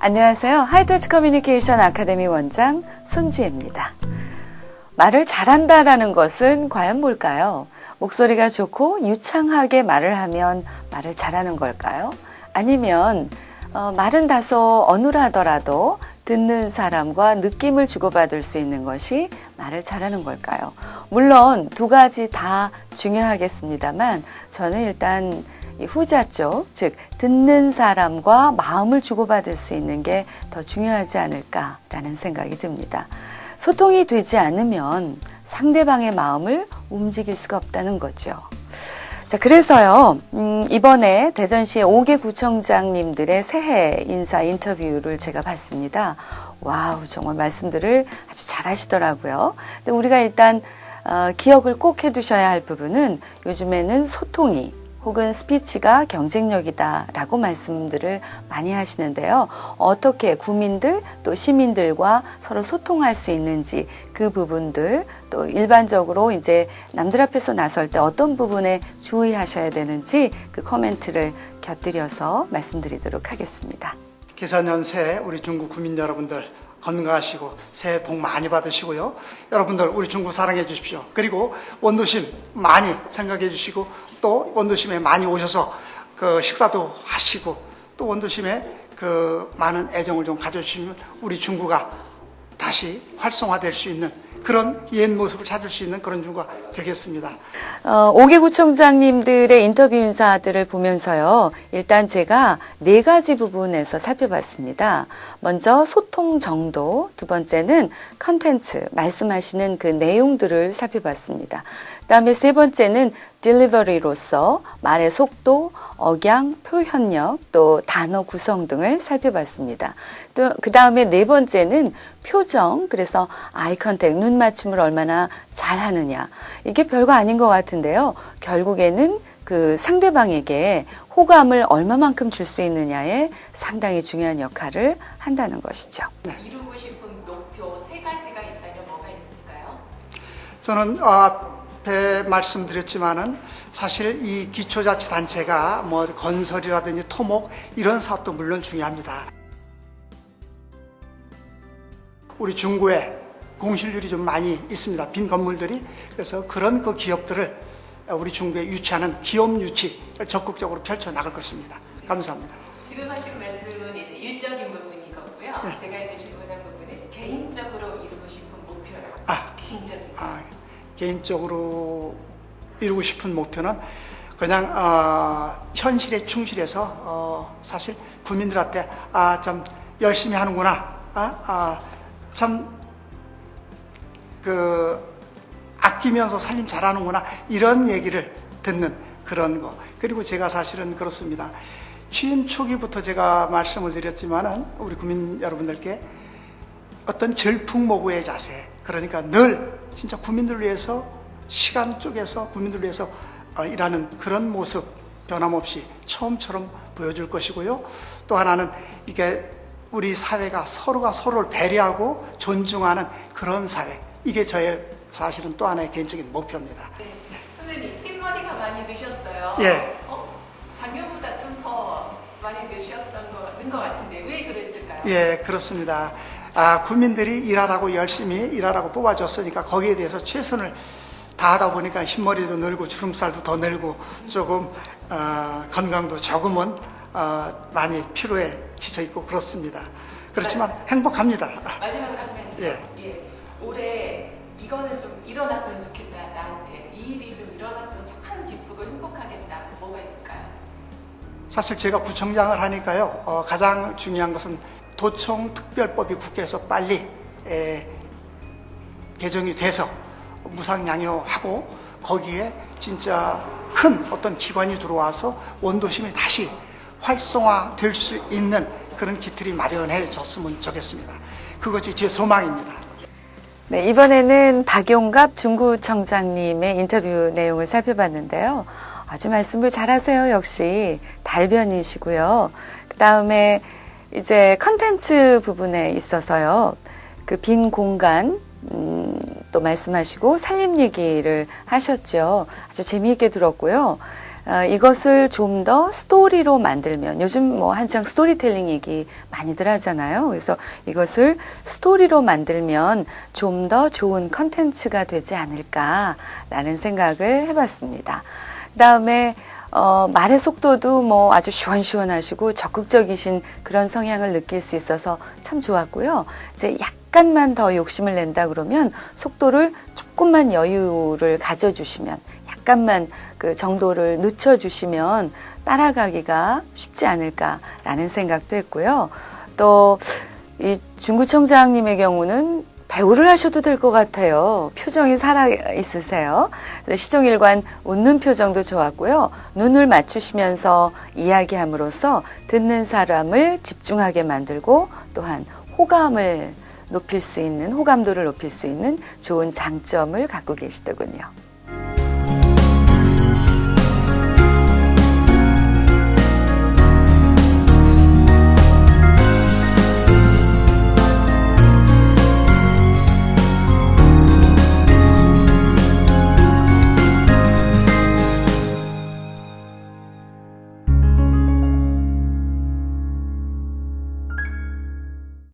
안녕하세요. 하이터치 커뮤니케이션 아카데미 원장 손지혜입니다. 말을 잘한다라는 것은 과연 뭘까요? 목소리가 좋고 유창하게 말을 하면 말을 잘하는 걸까요? 아니면 어, 말은 다소 어눌하더라도 듣는 사람과 느낌을 주고받을 수 있는 것이 말을 잘하는 걸까요? 물론 두 가지 다 중요하겠습니다만 저는 일단 이 후자 쪽, 즉 듣는 사람과 마음을 주고받을 수 있는 게 더 중요하지 않을까라는 생각이 듭니다. 소통이 되지 않으면 상대방의 마음을 움직일 수가 없다는 거죠. 자, 그래서요, 음, 이번에 대전시의 5개 구청장님들의 새해 인사 인터뷰를 제가 봤습니다. 와우, 정말 말씀들을 아주 잘 하시더라고요. 근데 우리가 일단, 어, 기억을 꼭 해두셔야 할 부분은 요즘에는 소통이 혹은 스피치가 경쟁력이다라고 말씀들을 많이 하시는데요. 어떻게 구민들 또 시민들과 서로 소통할 수 있는지 그 부분들 또 일반적으로 이제 남들 앞에서 나설 때 어떤 부분에 주의하셔야 되는지 그 코멘트를 곁들여서 말씀드리도록 하겠습니다. 새해 우리 중국 구민 여러분들 건강하시고 새해 복 많이 받으시고요. 여러분들 우리 중국 사랑해 주십시오. 그리고 원도심 많이 생각해 주시고 또 원도심에 많이 오셔서 그 식사도 하시고 또 원도심에 그 많은 애정을 좀 가져주시면 우리 중국가 다시 활성화될 수 있는 그런 옛 모습을 찾을 수 있는 그런 중국가 되겠습니다. 어, 5개 구청장님들의 인터뷰 인사들을 보면서요. 일단 제가 네 가지 부분에서 살펴봤습니다. 먼저 소통 정도, 두 번째는 컨텐츠, 말씀하시는 그 내용들을 살펴봤습니다. 그다음에 세 번째는 딜리버리로서 말의 속도, 억양, 표현력, 또 단어 구성 등을 살펴봤습니다. 또 그 다음에 네 번째는 표정, 그래서 아이 컨택, 눈 맞춤을 얼마나 잘 하느냐. 이게 별거 아닌 것 같은데요. 결국에는 그 상대방에게 호감을 얼마만큼 줄 수 있느냐에 상당히 중요한 역할을 한다는 것이죠. 이루고 싶은 목표 세 가지가 있다면 뭐가 있을까요? 저는 어, 앞에 말씀드렸지만은 사실 이 기초자치단체가 뭐 건설이라든지 토목 이런 사업도 물론 중요합니다. 우리 중구에 공실률이 좀 많이 있습니다. 빈 건물들이. 그래서 그런 그 기업들을 우리 중구에 유치하는 기업 유치를 적극적으로 펼쳐 나갈 것입니다. 감사합니다. 지금 하신 말씀은 이제 일적인 부분인 거고요. 네. 제가 이제 질문한 부분은 개인적으로 이루고 싶은 목표라고. 아. 개인적인. 아, 개인적으로 이루고 싶은 목표는 그냥 어, 현실에 충실해서 어, 사실 국민들한테 아 참 열심히 하는구나. 아, 아참그 아끼면서 살림 잘하는구나. 이런 얘기를 듣는 그런 거. 그리고 제가 사실은 그렇습니다. 취임 초기부터 제가 말씀을 드렸지만은 우리 국민 여러분들께 어떤 절풍모구의 자세 그러니까 늘 진짜 국민들 위해서 시간 쪼개서 국민들 위해서 어, 일하는 그런 모습 변함없이 처음처럼 보여줄 것이고요. 또 하나는 이게 우리 사회가 서로가 서로를 배려하고 존중하는 그런 사회. 이게 저의 사실은 또 하나의 개인적인 목표입니다. 네. 선생님 흰머리가 많이 늦었어요. 예. 어? 작년보다 좀 더 많이 늦었던 거는 것 같은데 왜 그랬을까요? 예, 그렇습니다. 아, 국민들이 일하라고 열심히 일하라고 뽑아줬으니까 거기에 대해서 최선을 다하다 보니까 흰머리도 늘고 주름살도 더 늘고 조금 어, 건강도 조금은 어, 많이 피로에 지쳐 있고 그렇습니다. 그렇지만 행복합니다. 마지막으로 한 가지. 예. 예. 올해 이거는 좀 일어났으면 좋겠다 나한테 이 일이 좀 일어났으면 참 기쁘고 행복하겠다. 뭐가 있을까요? 사실 제가 구청장을 하니까요 어, 가장 중요한 것은 도청 특별법이 국회에서 빨리 에, 개정이 돼서 무상양효하고 거기에 진짜 큰 어떤 기관이 들어와서 원도심이 다시 활성화될 수 있는 그런 기틀이 마련해졌으면 좋겠습니다. 그것이 제 소망입니다. 네, 이번에는 박용갑 중구청장님의 인터뷰 내용을 살펴봤는데요. 아주 말씀을 잘하세요. 역시 달변이시고요. 그 다음에 이제 컨텐츠 부분에 있어서요. 그 빈 공간, 음, 또 말씀하시고 살림 얘기를 하셨죠. 아주 재미있게 들었고요. 어, 이것을 좀 더 스토리로 만들면 요즘 뭐 한창 스토리텔링 얘기 많이들 하잖아요. 그래서 이것을 스토리로 만들면 좀 더 좋은 컨텐츠가 되지 않을까라는 생각을 해봤습니다. 그 다음에 어, 말의 속도도 뭐 아주 시원시원하시고 적극적이신 그런 성향을 느낄 수 있어서 참 좋았고요. 이제 약간만 더 욕심을 낸다 그러면 속도를 조금만 여유를 가져주시면 약간만 그 정도를 늦춰주시면 따라가기가 쉽지 않을까라는 생각도 했고요. 또 이 중구청장님의 경우는 배우를 하셔도 될 것 같아요. 표정이 살아 있으세요. 시종일관 웃는 표정도 좋았고요. 눈을 맞추시면서 이야기함으로써 듣는 사람을 집중하게 만들고 또한 호감을 높일 수 있는 호감도를 높일 수 있는 좋은 장점을 갖고 계시더군요.